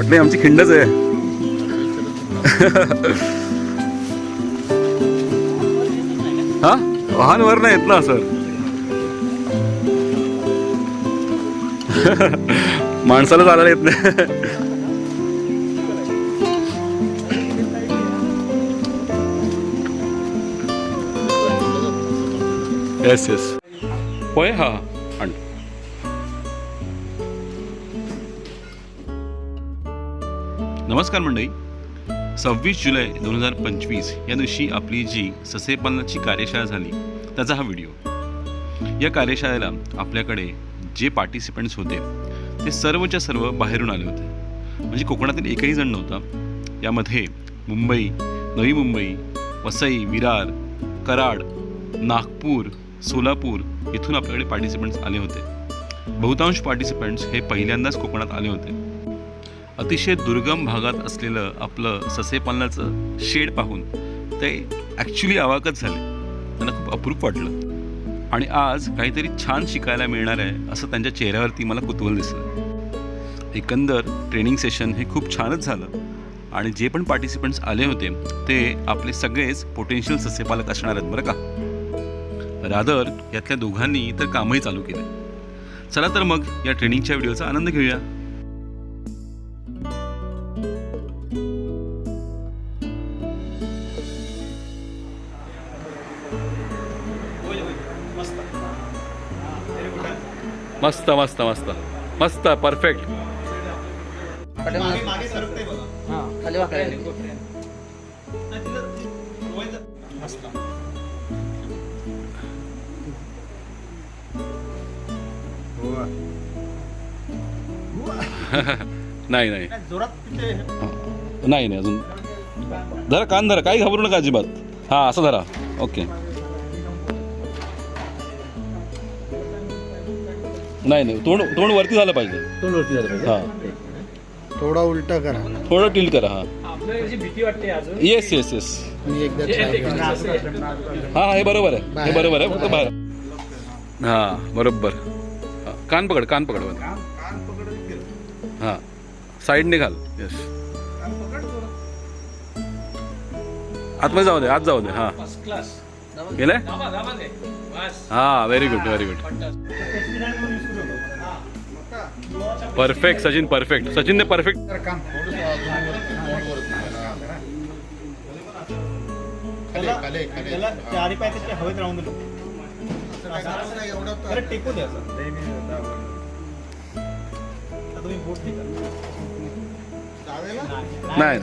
म्हटलं आमची खिंडच आहे. हा? वाहन वर नाही येत ना सर. माणसाला चालायला येत नाही. येस येस होय? हा. आण नमस्कार मंडळी. सव्वीस जुलै दोन हजार पंचवीस या दिवशी आपली जी ससेपालनाची कार्यशाळा झाली त्याचा हा व्हिडिओ. या कार्यशाळेला आपल्याकडे जे पार्टिसिपंट्स होते ते सर्वच्या सर्व बाहेरून आले होते. म्हणजे कोकणातील एकही जण नव्हता. यामध्ये मुंबई नवी मुंबई वसई विरार कराड नागपूर सोलापूर इथून आपल्याकडे पार्टिसिपंट्स आले होते. बहुतांश पार्टिसिपंट्स हे पहिल्यांदाच कोकणात आले होते. अतिशय दुर्गम भागात असलेलं आपलं ससेपालनाचं शेड पाहून ते ॲक्च्युली अवाकच झाले. त्यांना खूप अप्रूप वाटलं. आणि आज काहीतरी छान शिकायला मिळणार आहे असं त्यांच्या चेहऱ्यावरती मला कुतूहल दिसलं. एकंदर ट्रेनिंग सेशन हे खूप छानच झालं. आणि जे पण पार्टिसिपंट्स आले होते ते आपले सगळेच पोटेन्शियल सस्यपालक असणार आहेत बरं का? रादर यातल्या दोघांनी तर कामही चालू केलं. चला तर मग या ट्रेनिंगच्या व्हिडिओचा आनंद घेऊया. मस्त मस्त मस्त. मस्त परफेक्ट नाही नाही. नाही नाही अजून. धरा कान धरा काही घाबरू नका अजिबात. हां असं धरा. ओके. नाही नाही. तोंड तोंड वरती झालं पाहिजे. तोंड वरती झालं पाहिजे. हां. थोडा उलटा करा. थोडं टिल्ट करा हां. आपल्याला भीती वाटते अजून. येस येस येस आणि एकदा. हां हे बरोबर आहे. हे बरोबर आहे. फक्त बाहेर. हां बरोबर. हां, कान पकड कान पकड हां. साईडने घाल येस आतमध्ये जाऊ दे आत जाऊ दे हां. फर्स्ट क्लास गेलंय दाबा दाबा दे. बस. हां very good very good perfect Sachin perfect सचिनने परफेक्ट चारी पाय त्याच्या हवेत राहून टेकू द्या. नाही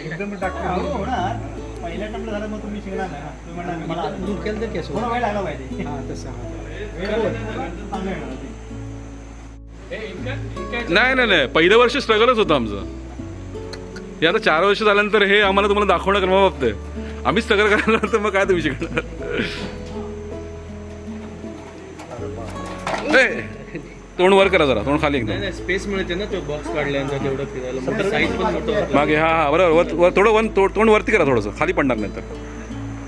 एकदम टाकून होणार पहिल्या झालं मग तुम्ही शिकणार नाही ना. मला दुखेल तर केस वेळ लागला पाहिजे. हा तसं. नाही नाही नाही. पहिलं वर्ष स्ट्रगलच होतं आमचं. हे आता चार वर्ष झाल्यानंतर हे आम्हाला तुम्हाला दाखवणं क्रमाबाबत आहे. आम्ही स्ट्रगल करणार तर मग काय तुम्ही शिकणार? ए, तोंड वर करा जरा तोंड खाली नाही एकदम. नाही स्पेस मिळते ना तो बॉक्स काढल्यानंतर तेवढं फिरायला. मोठं साईज पण मोठं होतं. मागे हा हा बरोबर. थोडं वन तोड- तोंड वरती करा थोडंसं. खाली पडणार नाही तर.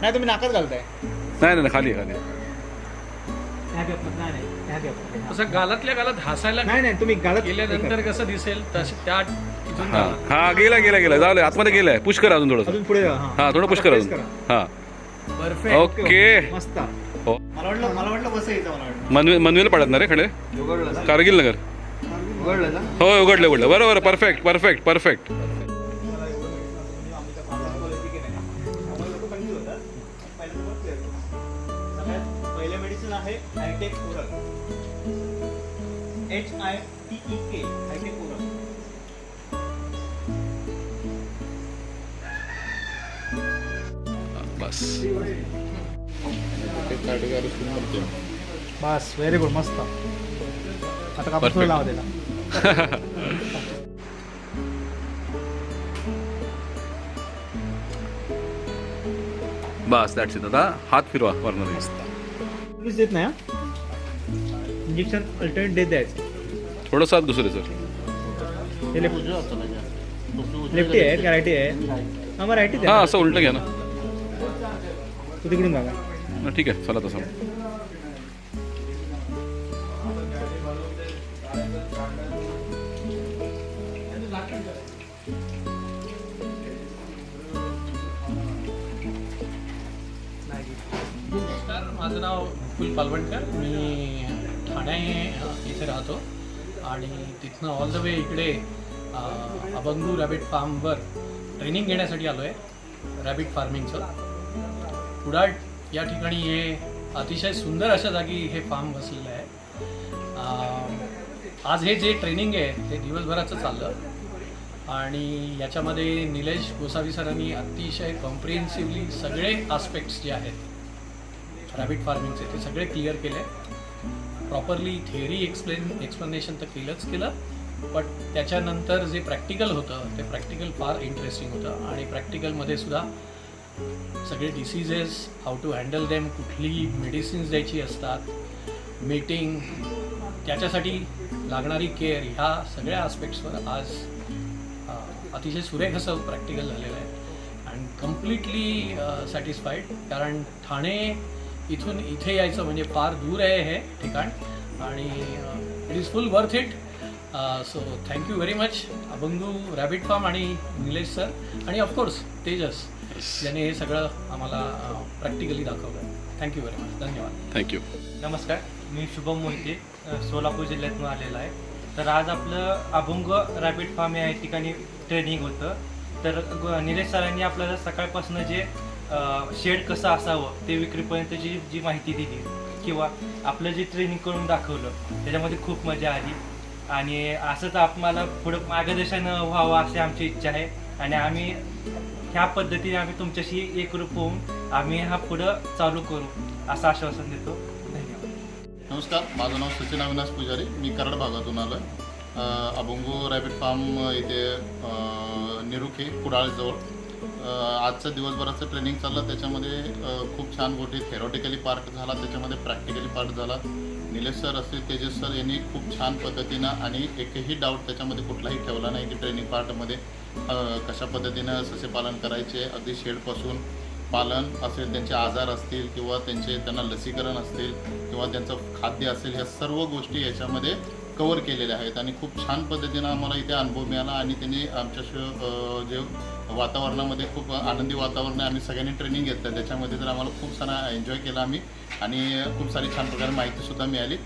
नाही तुम्ही नाकात घालताय. नाही नाही नाही, खाली खाली असं गालातल्या गालात हसायला नाही नाही तुम्ही गालात गेल्यानंतर कसं दिसेल तसे त्या इथून हा हा गेला गेला गेला. जाऊ दे आतमध्ये गेलाय. पुश करा अजून थोडंसं. अजून पुढे जा, हा. हा थोडं पुश करा Press अजून हा. परफेक्ट ओके मस्त. हो. मला वाटलं मला वाटलं बस यायचं मला वाटलं. मनवे मनवेला पडत ना रे खडे? कारगिल नगर. उघडलं ना? हो उघडलं उघडलं. बरोबर परफेक्ट परफेक्ट परफेक्ट आहे hitech oral H I T E K hitech oral बस. बस व्हेरी गुड मस्त. आता कापूस. लावा त्याला. बस दॅट्स इट आता हात फिरवा वरनं. तुम्हीच देत नाही इंजेक्शन अल्टरनेट देत द्यायचं थोडंसं हात दुसरे सर हे लेफ्ट लेफ्टी आहे का रायटी आहे? हा मग रायटीच हा आहे असं उलटं घ्या ना. तू तिकडून बघा. हा, ठीक आहे चला तसं. नाव पालवणकर मी ठाणे इथे राहतो. आणि तिथनं ऑल द वे इकडे अबंगू रॅबिट फार्मवर ट्रेनिंग घेण्यासाठी आलो आहे रॅबिट फार्मिंगचं कुडाळ या ठिकाणी हे अतिशय सुंदर अशा जागी हे फार्म बसलेलं आहे. आज हे जे ट्रेनिंग आहे ते दिवसभराचं चाललं. आणि याच्यामध्ये निलेश गोसावी सरांनी अतिशय कॉम्प्रिहेन्सिव्हली सगळे आस्पेक्ट्स जे आहेत रॅबिट फार्मिंगचे ते सगळे क्लिअर केले. प्रॉपरली थिअरी एक्सप्लेन एक्सप्लेनेशन तर केलंच केलं. बट त्याच्यानंतर जे प्रॅक्टिकल होतं ते प्रॅक्टिकल फार इंटरेस्टिंग होतं. आणि प्रॅक्टिकलमध्ये सुद्धा सगळे diseases how to handle them कुठली मेडिसिन्स द्यायची असतात मीटिंग त्याच्यासाठी लागणारी केअर ह्या सगळ्या आस्पेक्ट्सवर आज अतिशय सुरेख असं प्रॅक्टिकल झालेलं आहे. अँड कम्प्लिटली सॅटिस्फाईड कारण ठाणे इथून इथे यायचं म्हणजे फार दूर आहे हे ठिकाण. आणि it is full worth it so thank you very much Abhangu rabbit farm आणि निलेश सर आणि ऑफकोर्स तेजस ज्याने हे सगळं आम्हाला प्रॅक्टिकली दाखवलं. थँक्यू व्हेरी मच धन्यवाद. थँक्यू नमस्कार. मी शुभम मोहिते सोलापूर जिल्ह्यातून आलेला आहे. तर आज आपलं अभंग रॅबिट फार्म या ठिकाणी ट्रेनिंग होतं. तर निलेश सरांनी आपल्याला सकाळपासून जे शेड कसं असावं ते विक्रीपर्यंतची जी माहिती दिली किंवा आपलं जे ट्रेनिंग करून दाखवलं त्याच्यामध्ये खूप मजा आली. आणि असंच आम्हाला पुढं मार्गदर्शन व्हावं अशी आमची इच्छा आहे. आणि आम्ही ह्या पद्धतीने आम्ही तुमच्याशी एकरूप होऊन आम्ही हा पुढं चालू करू असं आश्वासन देतो. धन्यवाद. नमस्कार माझं नाव सचिन अविनाश पुजारी. मी कराड भागातून आलो अभंगू रॅबिट फार्म इथे निरुखे कुडाळजवळ. आजचं दिवसभराचं ट्रेनिंग चाललं त्याच्यामध्ये खूप छान गोष्टी. थेरॉटिकली पार्ट झाला त्याच्यामध्ये प्रॅक्टिकली पार्ट झाला. निलेश सर असतील तेजस सर यांनी खूप छान पद्धतीनं आणि एकही डाऊट त्याच्यामध्ये कुठलाही ठेवला नाही की ट्रेनिंग पार्टमध्ये कशा पद्धतीनं ससेपालन करायचे. अगदी शेडपासून पालन असेल त्यांचे आजार असतील किंवा त्यांचे त्यांना लसीकरण असतील किंवा त्यांचं खाद्य असेल ह्या सर्व गोष्टी याच्यामध्ये कवर केलेल्या आहेत. आणि खूप छान पद्धतीनं आम्हाला इथे अनुभव मिळाला आणि त्यांनी आमच्या जे वातावरणामध्ये खूप आनंदी वातावरण आहे आम्ही सगळ्यांनी ट्रेनिंग घेतलं त्याच्यामध्ये तर आम्हाला खूप सारा एन्जॉय केला आम्ही. आणि खूप सारी छान प्रकारे माहितीसुद्धा मिळाली.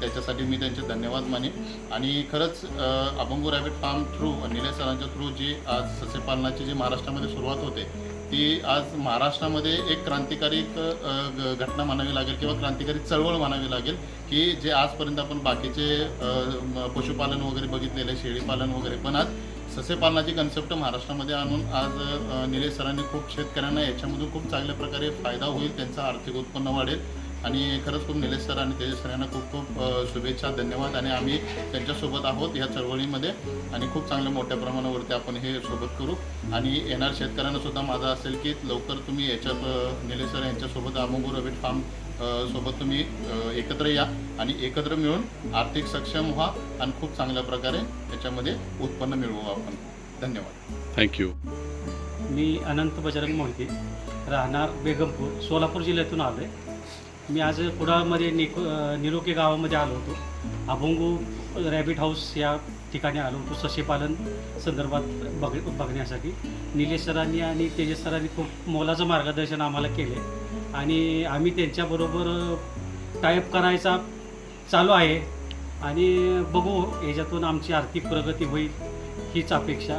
त्याच्यासाठी मी त्यांचे धन्यवाद मानेन. आणि खरंच Abhangu rabbit farm through Nilay सरांच्या थ्रू जी आज सस्यपालनाची जी महाराष्ट्रामध्ये सुरुवात होते ती आज महाराष्ट्रामध्ये एक क्रांतिकारी घटना म्हणावी लागेल किंवा क्रांतिकारी चळवळ म्हणावी लागेल की जे आजपर्यंत आपण बाकीचे पशुपालन वगैरे बघितलेले शेळीपालन वगैरे. पण आज ससेपालनाची कन्सेप्ट महाराष्ट्रामध्ये आणून आज निलेश सरांनी खूप शेतकऱ्यांना याच्यामधून खूप चांगल्या प्रकारे फायदा होईल त्यांचं आर्थिक उत्पन्न वाढेल. आणि खरंच खूप निलेश सर आणि तेजस सर यांना खूप खूप शुभेच्छा धन्यवाद. आणि आम्ही त्यांच्यासोबत आहोत या चळवळीमध्ये. आणि खूप चांगल्या मोठ्या प्रमाणावरती आपण हे सोबत करू. आणि येणार शेतकऱ्यांना सुद्धा माझं असेल की लवकर तुम्ही याच्यात निलेश सर यांच्यासोबत अमोगू रबिट फार्म सोबत तुम्ही एकत्र या आणि एकत्र मिळून आर्थिक सक्षम व्हा आणि खूप चांगल्या प्रकारे त्याच्यामध्ये उत्पन्न मिळवू आपण. धन्यवाद. थँक्यू मी अनंत बजरंग मोहिते राहणार बेगमपूर सोलापूर जिल्ह्यातून आलो आहे मी आज कुडाळमध्ये निको निरोके गावामध्ये आलो होतो. अभंगू रॅबिट हाऊस या ठिकाणी आलो होतो सस्यपालन संदर्भात बघ बघण्यासाठी. निलेश सरांनी आणि तेजस सरांनी खूप मोलाचं मार्गदर्शन आम्हाला केले आणि आम्ही त्यांच्याबरोबर टायअप करायचा चालू आहे. आणि बघू याच्यातून आमची आर्थिक प्रगती होईल हीच अपेक्षा.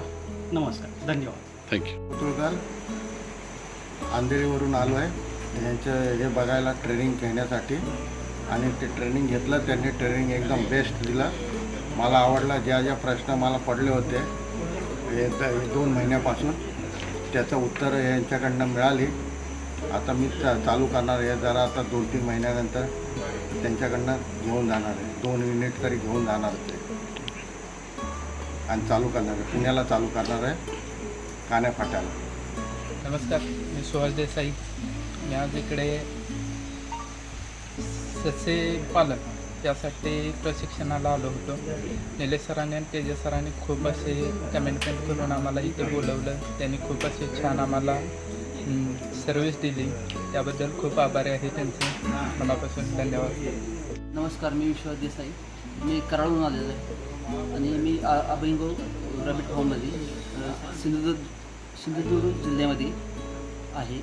नमस्कार. धन्यवाद. थँक्यू कुतुळकर अंधेरीवरून आलो आहे. यांचं हे बघायला ट्रेनिंग घेण्यासाठी. आणि ते ट्रेनिंग घेतलं त्यांनी ट्रेनिंग एकदम बेस्ट दिलं. मला आवडला ज्या ज्या प्रश्न मला पडले होते हे हे दोन महिन्यापासून त्याचं उत्तर यांच्याकडनं मिळाली. आता मी चा- चालू करणार आहे. जरा आता दोन तीन महिन्यानंतर त्यांच्याकडनं घेऊन जाणार आहे. दोन युनिट तरी घेऊन जाणार ते. आणि चालू करणार आहे. पुण्याला चालू करणार आहे. कान्याफाट्याला नमस्कार मी सुहास देसाई. मी आज इकडे ससे पालक त्यासाठी प्रशिक्षणाला आलो होतो. निलेश सरांनी आणि तेजस सरांनी खूप असे कमेंटमेंट करून आम्हाला इथे बोलवलं. त्यांनी खूप असे छान आम्हाला सर्व्हिस दिली. त्याबद्दल खूप आभारी आहे त्यांचे. मनापासून धन्यवाद. नमस्कार मी विश्वास देसाई. मी कराडून आलेलो आहे. आणि मी आ अभयंगो रॅबिट फार्ममध्ये सिंधुदुर्ग सिंधुदुर्ग जिल्ह्यामध्ये आहे.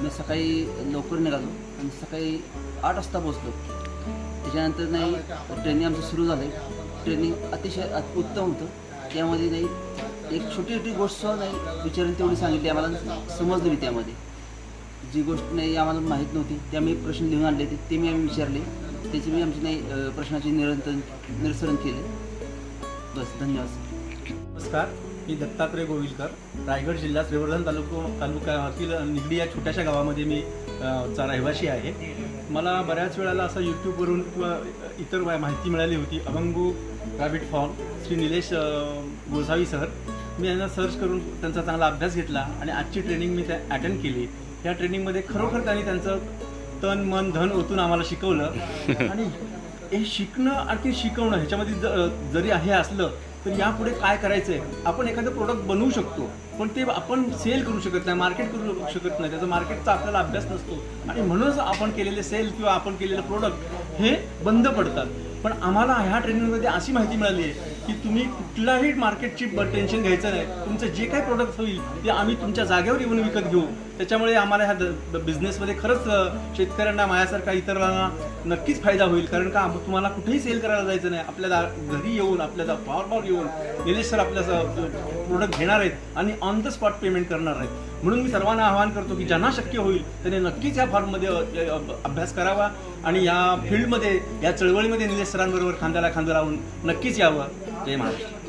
मी सकाळी लवकर निघालो आणि सकाळी आठ वाजता पोचलो त्याच्यानंतर नाही ट्रेनिंग आमचं सुरू झालं आहे ट्रेनिंग अतिशय उत्तम होतं. त्यामध्ये नाही एक छोटी छोटी गोष्ट नाही विचारून तेवढी सांगितली आम्हाला. समजली त्यामध्ये. जी गोष्ट नाही आम्हाला माहीत नव्हती ते आम्ही प्रश्न लिहून आणले ते ते मी आम्ही विचारले. त्याचे मी आमचे नाही प्रश्नाचे निरंतर निरसरण केले. बस धन्यवाद नमस्कार मी दत्तात्रय गोविलकर रायगड जिल्हा श्रीवर्धन तालुका तालुक्यातील निगडी या छोट्याशा गावामध्ये मी चा रहिवासी आहे. मला बऱ्याच वेळेला असं यूट्यूबवरून किंवा इतर माहिती मिळाली होती. Abhangu rabbit farm Shri Nilesh Gosavi sir. मी यांना सर्च करून त्यांचा चांगला अभ्यास घेतला आणि आजची ट्रेनिंग मी त्या अटेंड केली. या ट्रेनिंगमध्ये खरोखर त्यांनी त्यांचं तन मन धन ओतून आम्हाला शिकवलं. आणि हे शिकणं आणखी शिकवणं ह्याच्यामध्ये जरी हे असलं तर यापुढे काय करायचं आहे आपण एखादं प्रोडक्ट बनवू शकतो पण ते आपण सेल करू शकत नाही मार्केट करू शकत नाही. त्याचा मार्केटचा आपल्याला अभ्यास नसतो. आणि म्हणूनच आपण केलेले सेल किंवा आपण केलेलं प्रोडक्ट हे बंद पडतात. पण आम्हाला ह्या ट्रेनिंगमध्ये अशी माहिती मिळाली आहे की तुम्ही कुठलाही मार्केटची टेन्शन घ्यायचं नाही. तुमचं जे काही प्रोडक्ट होईल ते आम्ही तुमच्या जागेवर येऊन विकत घेऊ. त्याच्यामुळे आम्हाला ह्या द- बिझनेसमध्ये खरंच शेतकऱ्यांना माझ्यासारखा इतरांना नक्कीच फायदा होईल. कारण का तुम्हाला कुठेही सेल करायला जायचं नाही. आपल्याला घरी येऊन आपल्याला पावर पावर येऊन निलेश सर आपल्या प्रोडक्ट घेणार आहेत आणि ऑन द स्पॉट पेमेंट करणार आहेत. म्हणून मी सर्वांना आवाहन करतो की ज्यांना शक्य होईल त्यांनी नक्कीच या फॉर्ममध्ये अभ्यास करावा आणि या फील्डमध्ये या चळवळीमध्ये निलेश सरांबरोबर खांद्याला खांदा लावून नक्कीच यावं. जय महाराष्ट्र.